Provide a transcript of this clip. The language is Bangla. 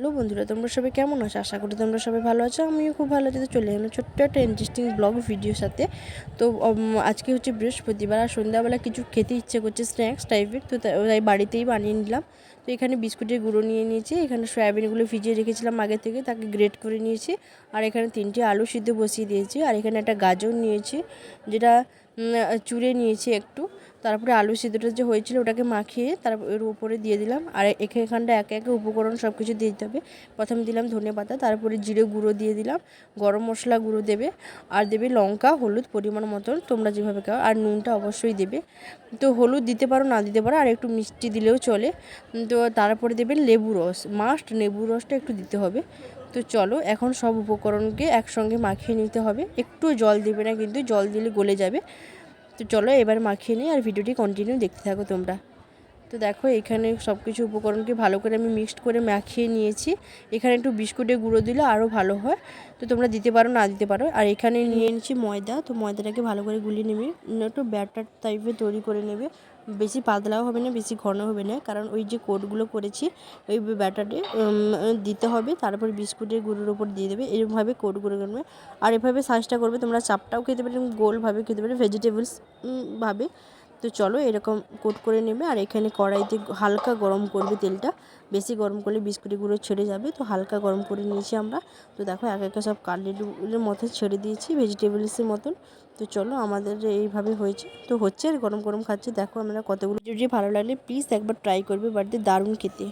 হ্যালো বন্ধুরা, তোমরা সবাই কেমন আছো? আশা করি তোমরা সবাই ভালো আছো। আমিও খুব ভালো আছি। তো চলে এলাম ছোট্ট একটা ইন্টারেস্টিং ব্লগ ভিডিওর সাথে। তো আজকে হচ্ছে বৃহস্পতিবার আর সন্ধ্যাবেলা কিছু খেতে ইচ্ছে করছে স্ন্যাক্স টাইপের তো তাই তাই বাড়িতেই বানিয়ে নিলাম। তো এখানে বিস্কুটের গুঁড়ো নিয়ে নিয়েছি। এখানে সয়াবিনগুলো ভিজিয়ে রেখেছিলাম আগে থেকে, তাকে গ্রেট করে নিয়েছি। আর এখানে তিনটে আলু সিদ্ধ বসিয়ে দিয়েছি। আর এখানে একটা গাজর নিয়েছি, যেটা চুড়ে নিয়েছি একটু। তারপরে আলু সিদ্ধটা যে হয়েছিল ওটাকে মাখিয়ে তারপর এর উপরে দিয়ে দিলাম। আর এখে- এখানটা একে একে উপকরণ সব কিছু দিয়ে দিতে হবে। প্রথমে দিলাম ধনে পাতা, তারপরে জিরে গুঁড়ো দিয়ে দিলাম। গরম মশলা গুঁড়ো দেবে। আর দেবে লঙ্কা, হলুদ পরিমাণ মতন, তোমরা যেভাবে খাও। আর নুনটা অবশ্যই দেবে। তো হলুদ দিতে পারো, না দিতে পারো, আর একটু মিষ্টি দিলেও চলে। তো তারপরে দেবে লেবু রস। মাস্ট লেবু রসটা একটু দিতে হবে। তো চলো, এখন সব উপকরণকে একসঙ্গে মাখিয়ে নিতে হবে। একটু জল দেবে না কিন্তু জল দিলে গলে যাবে। তো চলো এবার মাখিয়ে নিই আর ভিডিওটি কন্টিনিউ দেখতে থাকো তোমরা। তো দেখো, এখানে সব কিছু উপকরণকে ভালো করে আমি মিক্সড করে মাখিয়ে নিয়েছি। এখানে একটু বিস্কুটের গুঁড়ো দিলে আরও ভালো হয়। তো তোমরা দিতে পারো, না দিতে পারো। আর এখানে নিয়ে নিচ্ছি ময়দা। তো ময়দাটাকে ভালো করে গুলিয়ে নেবে। একটু ব্যাটার টাইপের তৈরি করে নেবে। বেশি পাতলাও হবে না, বেশি ঘন হবে না। কারণ ওই যে কোটগুলো করেছি, ওই ব্যাটারে দিতে হবে। তারপর বিস্কুটের গুঁড়োর উপর দিয়ে দেবে। এরকমভাবে কোটগুলো করবে। আর এভাবে সাইজটা করবে। তোমরা চাপটাও খেতে পারো গোলভাবে খেতে পারো ভেজিটেবলস ভাবে। তো চলো এরকম কোট করে নেবে আর এখানে কড়াইতে হালকা গরম করবে তেলটা। বেশি গরম করলে বিস্কুটগুলো ছেড়ে যাবে। তো হালকা গরম করে নিয়েছি আমরা। তো দেখো এক একটা সব কাটলেটগুলোর মতো ছেড়ে দিয়েছি ভেজিটেবলসের মতন। তো চলো আমাদের এইভাবে হয়েছে। তো হচ্ছে আর গরম গরম খাচ্ছি। দেখো আমরা কতগুলো যদি ভালো লাগলে প্লিজ একবার ট্রাই করবে বাড়িতে দারুণ খেতে।